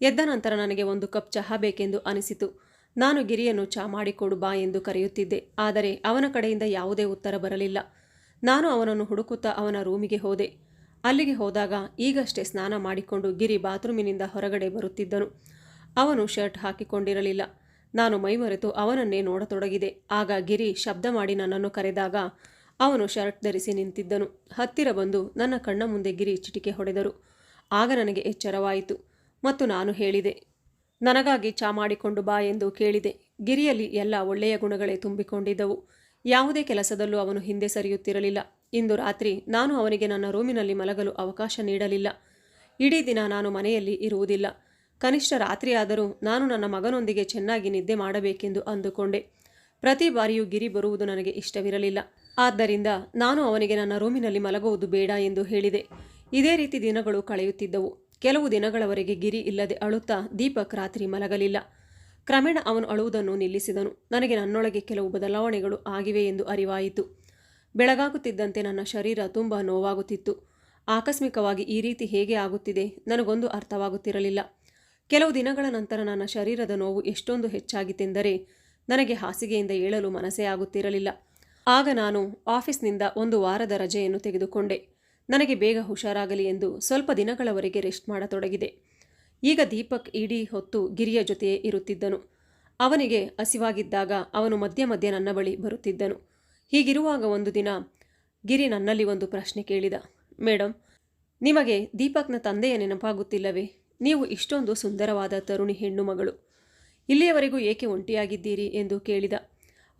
ಎದ್ದ ನಂತರ ನನಗೆ ಒಂದು ಕಪ್ ಚಹಾ ಬೇಕೆಂದು ಅನಿಸಿತು. ನಾನು ಗಿರಿಯನ್ನು ಚಾ ಮಾಡಿಕೊಡು ಬಾ ಎಂದು ಕರೆಯುತ್ತಿದ್ದೆ. ಆದರೆ ಅವನ ಕಡೆಯಿಂದ ಯಾವುದೇ ಉತ್ತರ ಬರಲಿಲ್ಲ. ನಾನು ಅವನನ್ನು ಹುಡುಕುತ್ತಾ ಅವನ ರೂಮಿಗೆ ಹೋದೆ. ಅಲ್ಲಿಗೆ ಹೋದಾಗ ಈಗಷ್ಟೇ ಸ್ನಾನ ಮಾಡಿಕೊಂಡು ಗಿರಿ ಬಾತ್ರೂಮಿನಿಂದ ಹೊರಗಡೆ ಬರುತ್ತಿದ್ದನು. ಅವನು ಶರ್ಟ್ ಹಾಕಿಕೊಂಡಿರಲಿಲ್ಲ. ನಾನು ಮೈಮರೆತು ಅವನನ್ನೇ ನೋಡತೊಡಗಿದೆ. ಆಗ ಗಿರಿ ಶಬ್ದ ಮಾಡಿ ನನ್ನನ್ನು ಕರೆದಾಗ ಅವನು ಶರ್ಟ್ ಧರಿಸಿ ನಿಂತಿದ್ದನು. ಹತ್ತಿರ ಬಂದು ನನ್ನ ಕಣ್ಣ ಮುಂದೆ ಗಿರಿ ಚಿಟಿಕೆ ಹೊಡೆದರು. ಆಗ ನನಗೆ ಎಚ್ಚರವಾಯಿತು ಮತ್ತು ನಾನು ಹೇಳಿದೆ, ನನಗಾಗಿ ಚಾ ಮಾಡಿಕೊಂಡು ಬಾ ಎಂದು ಕೇಳಿದೆ. ಗಿರಿಯಲ್ಲಿ ಎಲ್ಲ ಒಳ್ಳೆಯ ಗುಣಗಳೇ ತುಂಬಿಕೊಂಡಿದ್ದವು. ಯಾವುದೇ ಕೆಲಸದಲ್ಲೂ ಅವನು ಹಿಂದೆ ಸರಿಯುತ್ತಿರಲಿಲ್ಲ. ಇಂದು ರಾತ್ರಿ ನಾನು ಅವನಿಗೆ ನನ್ನ ರೂಮಿನಲ್ಲಿ ಮಲಗಲು ಅವಕಾಶ ನೀಡಲಿಲ್ಲ. ಇಡೀ ದಿನ ನಾನು ಮನೆಯಲ್ಲಿ ಇರುವುದಿಲ್ಲ. ಕನಿಷ್ಠ ರಾತ್ರಿಯಾದರೂ ನಾನು ನನ್ನ ಮಗನೊಂದಿಗೆ ಚೆನ್ನಾಗಿ ನಿದ್ದೆ ಮಾಡಬೇಕೆಂದು ಅಂದುಕೊಂಡೆ. ಪ್ರತಿ ಬಾರಿಯೂ ಗಿರಿ ಬರುವುದು ನನಗೆ ಇಷ್ಟವಿರಲಿಲ್ಲ. ಆದ್ದರಿಂದ ನಾನು ಅವನಿಗೆ ನನ್ನ ರೂಮಿನಲ್ಲಿ ಮಲಗುವುದು ಬೇಡ ಎಂದು ಹೇಳಿದೆ. ಇದೇ ರೀತಿ ದಿನಗಳು ಕಳೆಯುತ್ತಿದ್ದವು. ಕೆಲವು ದಿನಗಳವರೆಗೆ ಗಿರಿ ಇಲ್ಲದೆ ಅಳುತ್ತಾ ದೀಪಕ್ ರಾತ್ರಿ ಮಲಗಲಿಲ್ಲ. ಕ್ರಮೇಣ ಅವನು ಅಳುವುದನ್ನು ನಿಲ್ಲಿಸಿದನು. ನನಗೆ ನನ್ನೊಳಗೆ ಕೆಲವು ಬದಲಾವಣೆಗಳು ಆಗಿವೆ ಎಂದು ಅರಿವಾಯಿತು. ಬೆಳಗಾಗುತ್ತಿದ್ದಂತೆ ನನ್ನ ಶರೀರ ತುಂಬ ನೋವಾಗುತ್ತಿತ್ತು. ಆಕಸ್ಮಿಕವಾಗಿ ಈ ರೀತಿ ಹೇಗೆ ಆಗುತ್ತಿದೆ ನನಗೊಂದು ಅರ್ಥವಾಗುತ್ತಿರಲಿಲ್ಲ. ಕೆಲವು ದಿನಗಳ ನಂತರ ನನ್ನ ಶರೀರದ ನೋವು ಎಷ್ಟೊಂದು ಹೆಚ್ಚಾಗಿತ್ತೆಂದರೆ ನನಗೆ ಹಾಸಿಗೆಯಿಂದ ಏಳಲು ಮನಸ್ಸೇ ಆಗುತ್ತಿರಲಿಲ್ಲ. ಆಗ ನಾನು ಆಫೀಸ್ನಿಂದ ಒಂದು ವಾರದ ರಜೆಯನ್ನು ತೆಗೆದುಕೊಂಡೆ. ನನಗೆ ಬೇಗ ಹುಷಾರಾಗಲಿ ಎಂದು ಸ್ವಲ್ಪ ದಿನಗಳವರೆಗೆ ರೆಸ್ಟ್ ಮಾಡತೊಡಗಿದೆ. ಈಗ ದೀಪಕ್ ಇಡೀ ಹೊತ್ತು ಗಿರಿಯ ಜೊತೆಯೇ ಇರುತ್ತಿದ್ದನು. ಅವನಿಗೆ ಹಸಿವಾಗಿದ್ದಾಗ ಅವನು ಮಧ್ಯ ಮಧ್ಯೆ ನನ್ನ ಬಳಿ ಬರುತ್ತಿದ್ದನು. ಹೀಗಿರುವಾಗ ಒಂದು ದಿನ ಗಿರಿ ನನ್ನಲ್ಲಿ ಒಂದು ಪ್ರಶ್ನೆ ಕೇಳಿದ. ಮೇಡಮ್ ನಿಮಗೆ ದೀಪಕ್ನ ತಂದೆಯ ನೆನಪಾಗುತ್ತಿಲ್ಲವೇ? ನೀವು ಇಷ್ಟೊಂದು ಸುಂದರವಾದ ತರುಣಿ ಹೆಣ್ಣು ಮಗಳು. ಇಲ್ಲಿಯವರೆಗೂ ಏಕೆ ಒಂಟಿಯಾಗಿದ್ದೀರಿ? ಎಂದು ಕೇಳಿದ.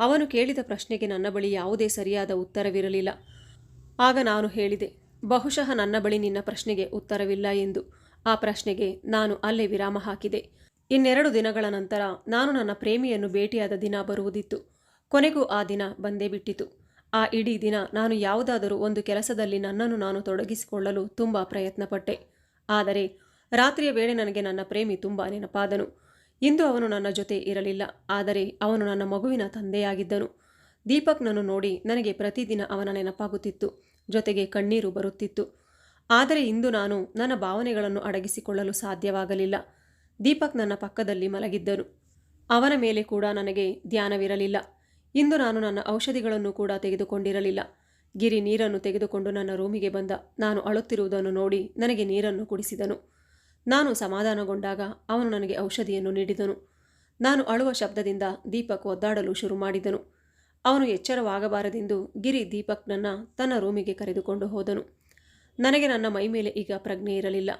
ಅವನು ಕೇಳಿದ ಪ್ರಶ್ನೆಗೆ ನನ್ನ ಬಳಿ ಯಾವುದೇ ಸರಿಯಾದ ಉತ್ತರವಿರಲಿಲ್ಲ. ಆಗ ನಾನು ಹೇಳಿದೆ, ಬಹುಶಃ ನನ್ನ ಬಳಿ ನಿನ್ನ ಪ್ರಶ್ನೆಗೆ ಉತ್ತರವಿಲ್ಲ ಎಂದು. ಆ ಪ್ರಶ್ನೆಗೆ ನಾನು ಅಲ್ಲೇ ವಿರಾಮ ಹಾಕಿದೆ. ಇನ್ನೆರಡು ದಿನಗಳ ನಂತರ ನಾನು ನನ್ನ ಪ್ರೇಮಿಯನ್ನು ಭೇಟಿಯಾದ ದಿನ ಬರುವುದಿತ್ತು. ಕೊನೆಗೂ ಆ ದಿನ ಬಂದೇ ಬಿಟ್ಟಿತು. ಆ ಇಡೀ ದಿನ ನಾನು ಯಾವುದಾದರೂ ಒಂದು ಕೆಲಸದಲ್ಲಿ ನನ್ನನ್ನು ನಾನು ತೊಡಗಿಸಿಕೊಳ್ಳಲು ತುಂಬ ಪ್ರಯತ್ನಪಟ್ಟೆ. ಆದರೆ ರಾತ್ರಿಯ ವೇಳೆ ನನಗೆ ನನ್ನ ಪ್ರೇಮಿ ತುಂಬ ನೆನಪಾದನು. ಇಂದು ಅವನು ನನ್ನ ಜೊತೆ ಇರಲಿಲ್ಲ. ಆದರೆ ಅವನು ನನ್ನ ಮಗುವಿನ ತಂದೆಯಾಗಿದ್ದನು. ದೀಪಕ್ನನ್ನು ನೋಡಿ ನನಗೆ ಪ್ರತಿದಿನ ಅವನ ನೆನಪಾಗುತ್ತಿತ್ತು. ಜೊತೆಗೆ ಕಣ್ಣೀರು ಬರುತ್ತಿತ್ತು. ಆದರೆ ಇಂದು ನಾನು ನನ್ನ ಭಾವನೆಗಳನ್ನು ಅಡಗಿಸಿಕೊಳ್ಳಲು ಸಾಧ್ಯವಾಗಲಿಲ್ಲ. ದೀಪಕ್ ನನ್ನ ಪಕ್ಕದಲ್ಲಿ ಮಲಗಿದ್ದನು. ಅವನ ಮೇಲೆ ಕೂಡ ನನಗೆ ಧ್ಯಾನವಿರಲಿಲ್ಲ. ಇಂದು ನಾನು ನನ್ನ ಔಷಧಿಗಳನ್ನು ಕೂಡ ತೆಗೆದುಕೊಂಡಿರಲಿಲ್ಲ. ಗಿರಿ ನೀರನ್ನು ತೆಗೆದುಕೊಂಡು ನನ್ನ ರೂಮಿಗೆ ಬಂದ ನಾನು ಅಳುತ್ತಿರುವುದನ್ನು ನೋಡಿ ನನಗೆ ನೀರನ್ನು ಕುಡಿಸಿದನು. ನಾನು ಸಮಾಧಾನಗೊಂಡಾಗ ಅವನು ನನಗೆ ಔಷಧಿಯನ್ನು ನೀಡಿದನು. ನಾನು ಅಳುವ ಶಬ್ದದಿಂದ ದೀಪಕ್ ಒದ್ದಾಡಲು ಶುರು ಮಾಡಿದನು. ಅವನು ಎಚ್ಚರವಾಗಬಾರದೆಂದು ಗಿರಿ ದೀಪಕ್ನನ್ನು ತನ್ನ ರೂಮಿಗೆ ಕರೆದುಕೊಂಡು ಹೋದನು. ನನಗೆ ನನ್ನ ಮೈ ಮೇಲೆ ಈಗ ಪ್ರಜ್ಞೆ ಇರಲಿಲ್ಲ.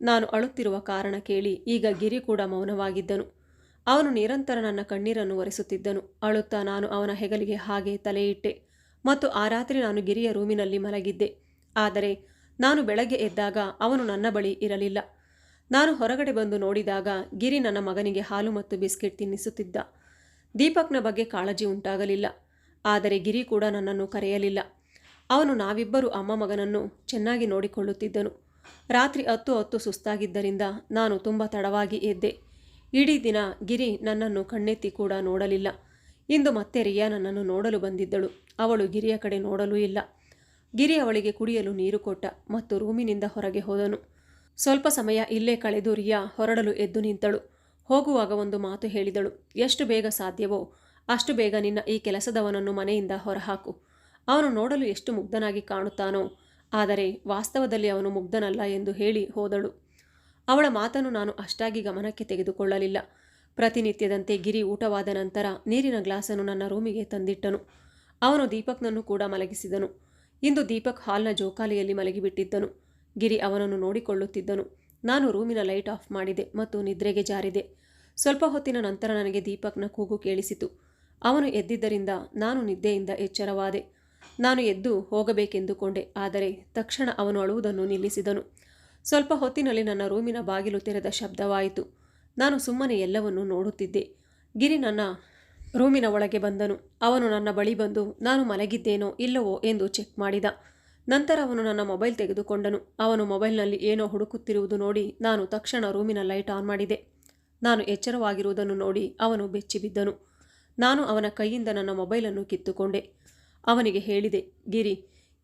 ನಾನು ಅಳುತ್ತಿರುವ ಕಾರಣ ಕೇಳಿ, ಈಗ ಗಿರಿ ಕೂಡ ಮೌನವಾಗಿದ್ದನು. ಅವನು ನಿರಂತರ ನನ್ನ ಕಣ್ಣೀರನ್ನು ಒರೆಸುತ್ತಿದ್ದನು. ಅಳುತ್ತಾ ನಾನು ಅವನ ಹೆಗಲಿಗೆ ಹಾಗೆ ತಲೆಯಿಟ್ಟೆ ಮತ್ತು ಆ ರಾತ್ರಿ ನಾನು ಗಿರಿಯ ರೂಮಿನಲ್ಲಿ ಮಲಗಿದ್ದೆ. ಆದರೆ ನಾನು ಬೆಳಗ್ಗೆ ಎದ್ದಾಗ ಅವನು ನನ್ನ ಬಳಿ ಇರಲಿಲ್ಲ. ನಾನು ಹೊರಗಡೆ ಬಂದು ನೋಡಿದಾಗ ಗಿರಿ ನನ್ನ ಮಗನಿಗೆ ಹಾಲು ಮತ್ತು ಬಿಸ್ಕೆಟ್ ತಿನ್ನಿಸುತ್ತಿದ್ದ. ದೀಪಕ್ನ ಬಗ್ಗೆ ಕಾಳಜಿ ಉಂಟಾಗಲಿಲ್ಲ. ಆದರೆ ಗಿರಿ ಕೂಡ ನನ್ನನ್ನು ಕರೆಯಲಿಲ್ಲ. ಅವನು ನಾವಿಬ್ಬರು ಅಮ್ಮ ಮಗನನ್ನು ಚೆನ್ನಾಗಿ ನೋಡಿಕೊಳ್ಳುತ್ತಿದ್ದನು. ರಾತ್ರಿ ಹತ್ತು ಹತ್ತು ಸುಸ್ತಾಗಿದ್ದರಿಂದ ನಾನು ತುಂಬ ತಡವಾಗಿ ಎದ್ದೆ. ಇಡೀ ದಿನ ಗಿರಿ ನನ್ನನ್ನು ಕಣ್ಣೆತ್ತಿ ಕೂಡ ನೋಡಲಿಲ್ಲ. ಇಂದು ಮತ್ತೆ ರಿಯಾ ನನ್ನನ್ನು ನೋಡಲು ಬಂದಿದ್ದಳು. ಅವಳು ಗಿರಿಯ ಕಡೆ ನೋಡಲೂ ಇಲ್ಲ. ಗಿರಿ ಅವಳಿಗೆ ಕುಡಿಯಲು ನೀರು ಕೊಟ್ಟ ಮತ್ತು ರೂಮಿನಿಂದ ಹೊರಗೆ ಹೋದನು. ಸ್ವಲ್ಪ ಸಮಯ ಇಲ್ಲೇ ಕಳೆದು ರಿಯಾ ಹೊರಡಲು ಎದ್ದು ನಿಂತಳು. ಹೋಗುವಾಗ ಒಂದು ಮಾತು ಹೇಳಿದಳು. ಎಷ್ಟು ಬೇಗ ಸಾಧ್ಯವೋ ಅಷ್ಟು ಬೇಗ ನಿನ್ನ ಈ ಕೆಲಸದವನನ್ನು ಮನೆಯಿಂದ ಹೊರಹಾಕು. ಅವನು ನೋಡಲು ಎಷ್ಟು ಮುಗ್ಧನಾಗಿ ಕಾಣುತ್ತಾನೋ. ಆದರೆ ವಾಸ್ತವದಲ್ಲಿ ಅವನು ಮುಗ್ಧನಲ್ಲ ಎಂದು ಹೇಳಿ ಹೋದಳು. ಅವಳ ಮಾತನ್ನು ನಾನು ಅಷ್ಟಾಗಿ ಗಮನಕ್ಕೆ ತೆಗೆದುಕೊಳ್ಳಲಿಲ್ಲ. ಪ್ರತಿನಿತ್ಯದಂತೆ ಗಿರಿ ಊಟವಾದ ನಂತರ ನೀರಿನ ಗ್ಲಾಸನ್ನು ನನ್ನ ರೂಮಿಗೆ ತಂದಿಟ್ಟನು. ಅವನು ದೀಪಕ್ನನ್ನು ಕೂಡ ಮಲಗಿಸಿದನು. ಇಂದು ದೀಪಕ್ ಹಾಲ್ನ ಜೋಕಾಲಿಯಲ್ಲಿ ಮಲಗಿಬಿಟ್ಟಿದ್ದನು. ಗಿರಿ ಅವನನ್ನು ನೋಡಿಕೊಳ್ಳುತ್ತಿದ್ದನು. ನಾನು ರೂಮಿನ ಲೈಟ್ ಆಫ್ ಮಾಡಿದೆ ಮತ್ತು ನಿದ್ರೆಗೆ ಜಾರಿದೆ. ಸ್ವಲ್ಪ ಹೊತ್ತಿನ ನಂತರ ನನಗೆ ದೀಪಕ್ನ ಕೂಗು ಕೇಳಿಸಿತು. ಅವನು ಎದ್ದಿದ್ದರಿಂದ ನಾನು ನಿದ್ದೆಯಿಂದ ಎಚ್ಚರವಾದೆ. ನಾನು ಎದ್ದು ಹೋಗಬೇಕೆಂದುಕೊಂಡೆ, ಆದರೆ ತಕ್ಷಣ ಅವನು ಅಳುವುದನ್ನು ನಿಲ್ಲಿಸಿದನು. ಸ್ವಲ್ಪ ಹೊತ್ತಿನಲ್ಲಿ ನನ್ನ ರೂಮಿನ ಬಾಗಿಲು ತೆರೆದ ಶಬ್ದವಾಯಿತು. ನಾನು ಸುಮ್ಮನೆ ಎಲ್ಲವನ್ನೂ ನೋಡುತ್ತಿದ್ದೆ. ಗಿರಿ ನನ್ನ ರೂಮಿನ ಒಳಗೆ ಬಂದನು. ಅವನು ನನ್ನ ಬಳಿ ಬಂದು, ನಾನು ಮಲಗಿದ್ದೇನೋ ಇಲ್ಲವೋ ಎಂದು ಚೆಕ್ ಮಾಡಿದ. ನಂತರ ಅವನು ನನ್ನ ಮೊಬೈಲ್ ತೆಗೆದುಕೊಂಡನು. ಅವನು ಮೊಬೈಲ್ನಲ್ಲಿ ಏನೋ ಹುಡುಕುತ್ತಿರುವುದು ನೋಡಿ ನಾನು ತಕ್ಷಣ ರೂಮಿನ ಲೈಟ್ ಆನ್ ಮಾಡಿದೆ. ನಾನು ಎಚ್ಚರವಾಗಿರುವುದನ್ನು ನೋಡಿ ಅವನು ಬೆಚ್ಚಿಬಿದ್ದನು. ನಾನು ಅವನ ಕೈಯಿಂದ ನನ್ನ ಮೊಬೈಲನ್ನು ಕಿತ್ತುಕೊಂಡೆ. ಅವನಿಗೆ ಹೇಳಿದೆ, ಗಿರಿ,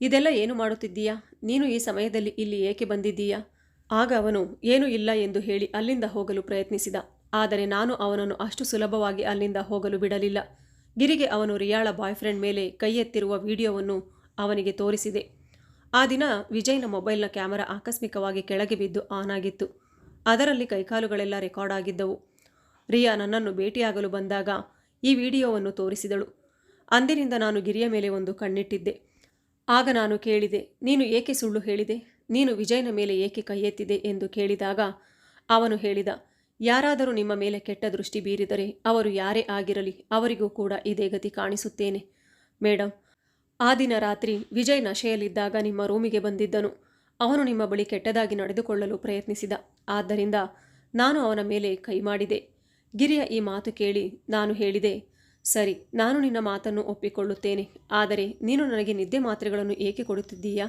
ಇದೆಲ್ಲ ಏನು ಮಾಡುತ್ತಿದ್ದೀಯಾ? ನೀನು ಈ ಸಮಯದಲ್ಲಿ ಇಲ್ಲಿ ಏಕೆ ಬಂದಿದ್ದೀಯಾ? ಆಗ ಅವನು, ಏನೂ ಇಲ್ಲ ಎಂದು ಹೇಳಿ ಅಲ್ಲಿಂದ ಹೋಗಲು ಪ್ರಯತ್ನಿಸಿದ. ಆದರೆ ನಾನು ಅವನನ್ನು ಅಷ್ಟು ಸುಲಭವಾಗಿ ಅಲ್ಲಿಂದ ಹೋಗಲು ಬಿಡಲಿಲ್ಲ. ಗಿರಿಗೆ ಅವನು ರಿಯಾಳ ಬಾಯ್ ಫ್ರೆಂಡ್ ಮೇಲೆ ಕೈ ಎತ್ತಿರುವ ವಿಡಿಯೋವನ್ನು ಅವನಿಗೆ ತೋರಿಸಿದೆ. ಆ ದಿನ ವಿಜಯ್ನ ಮೊಬೈಲ್ನ ಕ್ಯಾಮರಾ ಆಕಸ್ಮಿಕವಾಗಿ ಕೆಳಗೆ ಬಿದ್ದು ಆನ್ ಆಗಿತ್ತು. ಅದರಲ್ಲಿ ಕೈಕಾಲುಗಳೆಲ್ಲ ರೆಕಾರ್ಡ್ ಆಗಿದ್ದವು. ರಿಯಾ ನನ್ನನ್ನು ಭೇಟಿಯಾಗಲು ಬಂದಾಗ ಈ ವಿಡಿಯೋವನ್ನು ತೋರಿಸಿದಳು. ಅಂದಿನಿಂದ ನಾನು ಗಿರಿಯ ಮೇಲೆ ಒಂದು ಕಣ್ಣಿಟ್ಟಿದ್ದೆ. ಆಗ ನಾನು ಕೇಳಿದೆ, ನೀನು ಏಕೆ ಸುಳ್ಳು ಹೇಳಿದೆ? ನೀನು ವಿಜಯನ ಮೇಲೆ ಏಕೆ ಕೈ ಎತ್ತಿದೆ ಎಂದು ಕೇಳಿದಾಗ ಅವನು ಹೇಳಿದ, ಯಾರಾದರೂ ನಿಮ್ಮ ಮೇಲೆ ಕೆಟ್ಟ ದೃಷ್ಟಿ ಬೀರಿದರೆ ಅವರು ಯಾರೇ ಆಗಿರಲಿ ಅವರಿಗೂ ಕೂಡ ಇದೇ ಗತಿ ಕಾಣಿಸುತ್ತೇನೆ. ಮೇಡಮ್ ಆ ದಿನ ರಾತ್ರಿ ವಿಜಯ್ ನಶೆಯಲ್ಲಿದ್ದಾಗ ನಿಮ್ಮ ರೂಮಿಗೆ ಬಂದಿದ್ದನು. ಅವನು ನಿಮ್ಮ ಬಳಿ ಕೆಟ್ಟದಾಗಿ ನಡೆದುಕೊಳ್ಳಲು ಪ್ರಯತ್ನಿಸಿದ. ಆದ್ದರಿಂದ ನಾನು ಅವನ ಮೇಲೆ ಕೈ ಮಾಡಿದೆ. ಗಿರಿಯ ಈ ಮಾತು ಕೇಳಿ ನಾನು ಹೇಳಿದೆ ಸರಿ, ನಾನು ನಿನ್ನ ಮಾತನ್ನು ಒಪ್ಪಿಕೊಳ್ಳುತ್ತೇನೆ, ಆದರೆ ನೀನು ನನಗೆ ನಿದ್ದೆ ಮಾತ್ರೆಗಳನ್ನು ಏಕೆ ಕೊಡುತ್ತಿದ್ದೀಯಾ?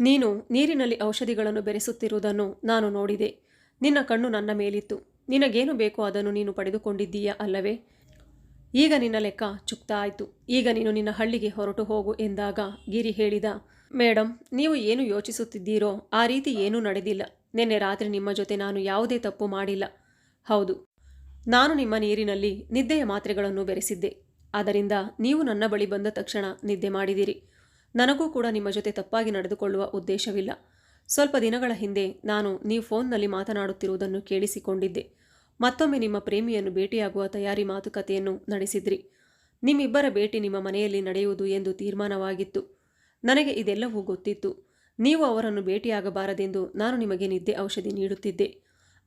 ನೀನು ನೀರಿನಲ್ಲಿ ಔಷಧಿಗಳನ್ನು ಬೆರೆಸುತ್ತಿರುವುದನ್ನು ನಾನು ನೋಡಿದೆ. ನಿನ್ನ ಕಣ್ಣು ನನ್ನ ಮೇಲಿತ್ತು. ನಿನಗೇನು ಬೇಕೋ ಅದನ್ನು ನೀನು ಪಡೆದುಕೊಂಡಿದ್ದೀಯಾ ಅಲ್ಲವೇ? ಈಗ ನಿನ್ನ ಲೆಕ್ಕ ಚುಕ್ತ ಆಯಿತು ಈಗ ನೀನು ನಿನ್ನ ಹಳ್ಳಿಗೆ ಹೊರಟು ಹೋಗು ಎಂದಾಗ ಗಿರಿ ಹೇಳಿದ ಮೇಡಮ್ ನೀವು ಏನು ಯೋಚಿಸುತ್ತಿದ್ದೀರೋ ಆ ರೀತಿ ಏನೂ ನಡೆದಿಲ್ಲ. ನಿನ್ನೆ ರಾತ್ರಿ ನಿಮ್ಮ ಜೊತೆ ನಾನು ಯಾವುದೇ ತಪ್ಪು ಮಾಡಿಲ್ಲ. ಹೌದು. ನಾನು ನಿಮ್ಮ ನೀರಿನಲ್ಲಿ ನಿದ್ದೆಯ ಮಾತ್ರೆಗಳನ್ನು ಬೆರೆಸಿದ್ದೆ. ಆದ್ದರಿಂದ ನೀವು ನನ್ನ ಬಳಿ ಬಂದ ತಕ್ಷಣ ನಿದ್ದೆ ಮಾಡಿದಿರಿ. ನನಗೂ ಕೂಡ ನಿಮ್ಮ ಜೊತೆ ತಪ್ಪಾಗಿ ನಡೆದುಕೊಳ್ಳುವ ಉದ್ದೇಶವಿಲ್ಲ. ಸ್ವಲ್ಪ ದಿನಗಳ ಹಿಂದೆ ನಾನು ನೀವು ಫೋನ್ನಲ್ಲಿ ಮಾತನಾಡುತ್ತಿರುವುದನ್ನು ಕೇಳಿಸಿಕೊಂಡಿದ್ದೆ. ಮತ್ತೊಮ್ಮೆ ನಿಮ್ಮ ಪ್ರೇಮಿಯನ್ನು ಭೇಟಿಯಾಗುವ ತಯಾರಿ ಮಾತುಕತೆಯನ್ನು ನಡೆಸಿದ್ರಿ. ನಿಮ್ಮಿಬ್ಬರ ಭೇಟಿ ನಿಮ್ಮ ಮನೆಯಲ್ಲಿ ನಡೆಯುವುದು ಎಂದು ತೀರ್ಮಾನವಾಗಿತ್ತು. ನನಗೆ ಇದೆಲ್ಲವೂ ಗೊತ್ತಿತ್ತು. ನೀವು ಅವರನ್ನು ಭೇಟಿಯಾಗಬಾರದೆಂದು ನಾನು ನಿಮಗೆ ನಿದ್ದೆ ಔಷಧಿ ನೀಡುತ್ತಿದ್ದೆ.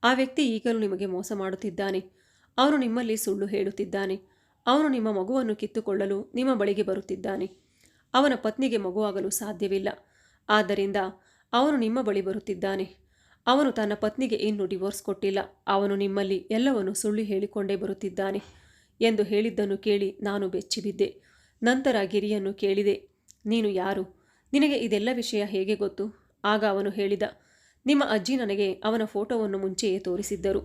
ಆ ವ್ಯಕ್ತಿ ಈಗಲೂ ನಿಮಗೆ ಮೋಸ ಮಾಡುತ್ತಿದ್ದಾನೆ. ಅವನು ನಿಮ್ಮಲ್ಲಿ ಸುಳ್ಳು ಹೇಳುತ್ತಿದ್ದಾನೆ. ಅವನು ನಿಮ್ಮ ಮಗುವನ್ನು ಕಿತ್ತುಕೊಳ್ಳಲು ನಿಮ್ಮ ಬಳಿಗೆ ಬರುತ್ತಿದ್ದಾನೆ. ಅವನ ಪತ್ನಿಗೆ ಮಗುವಾಗಲು ಸಾಧ್ಯವಿಲ್ಲ. ಆದ್ದರಿಂದ ಅವನು ನಿಮ್ಮ ಬಳಿ ಬರುತ್ತಿದ್ದಾನೆ. ಅವನು ತನ್ನ ಪತ್ನಿಗೆ ಇನ್ನೂ ಡಿವೋರ್ಸ್ ಕೊಟ್ಟಿಲ್ಲ. ಅವನು ನಿಮ್ಮಲ್ಲಿ ಎಲ್ಲವನ್ನು ಸುಳ್ಳು ಹೇಳಿಕೊಂಡೇ ಬರುತ್ತಿದ್ದಾನೆ ಎಂದು ಹೇಳಿದ್ದನ್ನು ಕೇಳಿ ನಾನು ಬೆಚ್ಚಿಬಿದ್ದೆ. ನಂತರ ಗಿರಿಯನ್ನು ಕೇಳಿದೆ, ನೀನು ಯಾರು? ನಿನಗೆ ಇದೆಲ್ಲ ವಿಷಯ ಹೇಗೆ ಗೊತ್ತು? ಆಗ ಅವನು ಹೇಳಿದ, ನಿಮ್ಮ ಅಜ್ಜಿ ನನಗೆ ಅವನ ಫೋಟೋವನ್ನು ಮುಂಚೆಯೇ ತೋರಿಸಿದ್ದರು.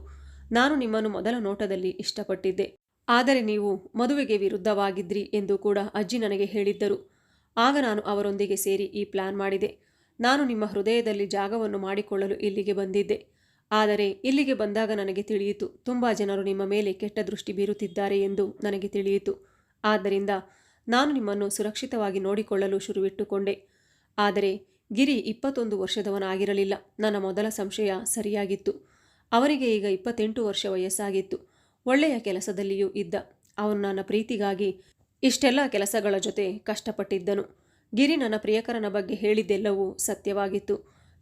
ನಾನು ನಿಮ್ಮನ್ನು ಮೊದಲ ನೋಟದಲ್ಲಿ ಇಷ್ಟಪಟ್ಟಿದ್ದೆ. ಆದರೆ ನೀವು ಮದುವೆಗೆ ವಿರುದ್ಧವಾಗಿದ್ರಿ ಎಂದು ಕೂಡ ಅಜ್ಜಿ ನನಗೆ ಹೇಳಿದ್ದರು. ಆಗ ನಾನು ಅವರೊಂದಿಗೆ ಸೇರಿ ಈ ಪ್ಲಾನ್ ಮಾಡಿದೆ. ನಾನು ನಿಮ್ಮ ಹೃದಯದಲ್ಲಿ ಜಾಗವನ್ನು ಮಾಡಿಕೊಳ್ಳಲು ಇಲ್ಲಿಗೆ ಬಂದಿದ್ದೆ. ಆದರೆ ಇಲ್ಲಿಗೆ ಬಂದಾಗ ನನಗೆ ತಿಳಿಯಿತು, ತುಂಬ ಜನರು ನಿಮ್ಮ ಮೇಲೆ ಕೆಟ್ಟ ದೃಷ್ಟಿ ಬೀರುತ್ತಿದ್ದಾರೆ ಎಂದು ನನಗೆ ತಿಳಿಯಿತು. ಆದ್ದರಿಂದ ನಾನು ನಿಮ್ಮನ್ನು ಸುರಕ್ಷಿತವಾಗಿ ನೋಡಿಕೊಳ್ಳಲು ಶುರುವಿಟ್ಟುಕೊಂಡೆ. ಆದರೆ ಗಿರಿ ಇಪ್ಪತ್ತೊಂದು ವರ್ಷದವನಾಗಿರಲಿಲ್ಲ. ನನ್ನ ಮೊದಲ ಸಂಶಯ ಸರಿಯಾಗಿತ್ತು. ಅವನಿಗೆ ಈಗ ಇಪ್ಪತ್ತೆಂಟು ವರ್ಷ ವಯಸ್ಸಾಗಿತ್ತು. ಒಳ್ಳೆಯ ಕೆಲಸದಲ್ಲಿಯೂ ಇದ್ದ. ಅವನು ನನ್ನ ಪ್ರೀತಿಗಾಗಿ ಇಷ್ಟೆಲ್ಲ ಕೆಲಸಗಳ ಜೊತೆ ಕಷ್ಟಪಟ್ಟಿದ್ದನು. ಗಿರಿ ನನ್ನ ಪ್ರಿಯಕರನ ಬಗ್ಗೆ ಹೇಳಿದ್ದೆಲ್ಲವೂ ಸತ್ಯವಾಗಿತ್ತು.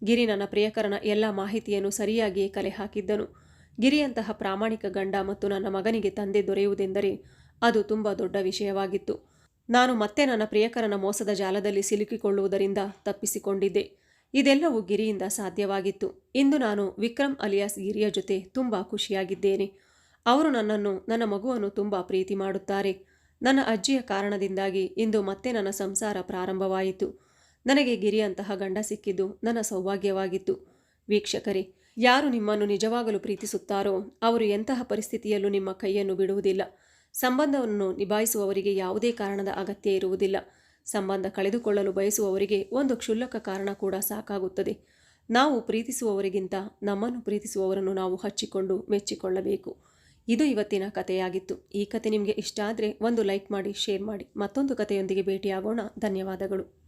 ಗಿರಿ ನನ್ನ ಪ್ರಿಯಕರನ ಎಲ್ಲ ಮಾಹಿತಿಯನ್ನು ಸರಿಯಾಗಿ ಕಲೆ ಹಾಕಿದ್ದನು. ಗಿರಿಯಂತಹ ಪ್ರಾಮಾಣಿಕ ಗಂಡ ಮತ್ತು ನನ್ನ ಮಗನಿಗೆ ತಂದೆ ದೊರೆಯುವುದೆಂದರೆ ಅದು ತುಂಬ ದೊಡ್ಡ ವಿಷಯವಾಗಿತ್ತು. ನಾನು ಮತ್ತೆ ನನ್ನ ಪ್ರಿಯಕರನ ಮೋಸದ ಜಾಲದಲ್ಲಿ ಸಿಲುಕಿಕೊಳ್ಳುವುದರಿಂದ ತಪ್ಪಿಸಿಕೊಂಡಿದ್ದೆ. ಇದೆಲ್ಲವೂ ಗಿರಿಯಿಂದ ಸಾಧ್ಯವಾಗಿತ್ತು. ಇಂದು ನಾನು ವಿಕ್ರಮ್ ಅಲಿಯಾಸ್ ಗಿರಿಯ ಜೊತೆ ತುಂಬ ಖುಷಿಯಾಗಿದ್ದೇನೆ. ಅವರು ನನ್ನನ್ನು, ನನ್ನ ಮಗುವನ್ನು ತುಂಬ ಪ್ರೀತಿ ಮಾಡುತ್ತಾರೆ. ನನ್ನ ಅಜ್ಜಿಯ ಕಾರಣದಿಂದಾಗಿ ಇಂದು ಮತ್ತೆ ನನ್ನ ಸಂಸಾರ ಪ್ರಾರಂಭವಾಯಿತು. ನನಗೆ ಗಿರಿಯಂತಹ ಗಂಡ ಸಿಕ್ಕಿದ್ದು ನನ್ನ ಸೌಭಾಗ್ಯವಾಗಿತ್ತು. ವೀಕ್ಷಕರೇ, ಯಾರು ನಿಮ್ಮನ್ನು ನಿಜವಾಗಲು ಪ್ರೀತಿಸುತ್ತಾರೋ, ಅವರು ಎಂತಹ ಪರಿಸ್ಥಿತಿಯಲ್ಲೂ ನಿಮ್ಮ ಕೈಯನ್ನು ಬಿಡುವುದಿಲ್ಲ. ಸಂಬಂಧವನ್ನು ನಿಭಾಯಿಸುವವರಿಗೆ ಯಾವುದೇ ಕಾರಣದ ಅಗತ್ಯ ಇರುವುದಿಲ್ಲ. ಸಂಬಂಧ ಕಳೆದುಕೊಳ್ಳಲು ಬಯಸುವವರಿಗೆ ಒಂದು ಕ್ಷುಲ್ಲಕ ಕಾರಣ ಕೂಡ ಸಾಕಾಗುತ್ತದೆ. ನಾವು ಪ್ರೀತಿಸುವವರಿಗಿಂತ ನಮ್ಮನ್ನು ಪ್ರೀತಿಸುವವರನ್ನು ನಾವು ಹಚ್ಚಿಕೊಂಡು ಮೆಚ್ಚಿಕೊಳ್ಳಬೇಕು. ಇದು ಇವತ್ತಿನ ಕಥೆಯಾಗಿತ್ತು. ಈ ಕತೆ ನಿಮಗೆ ಇಷ್ಟ ಆದರೆ ಒಂದು ಲೈಕ್ ಮಾಡಿ, ಶೇರ್ ಮಾಡಿ. ಮತ್ತೊಂದು ಕಥೆಯೊಂದಿಗೆ ಭೇಟಿಯಾಗೋಣ. ಧನ್ಯವಾದಗಳು.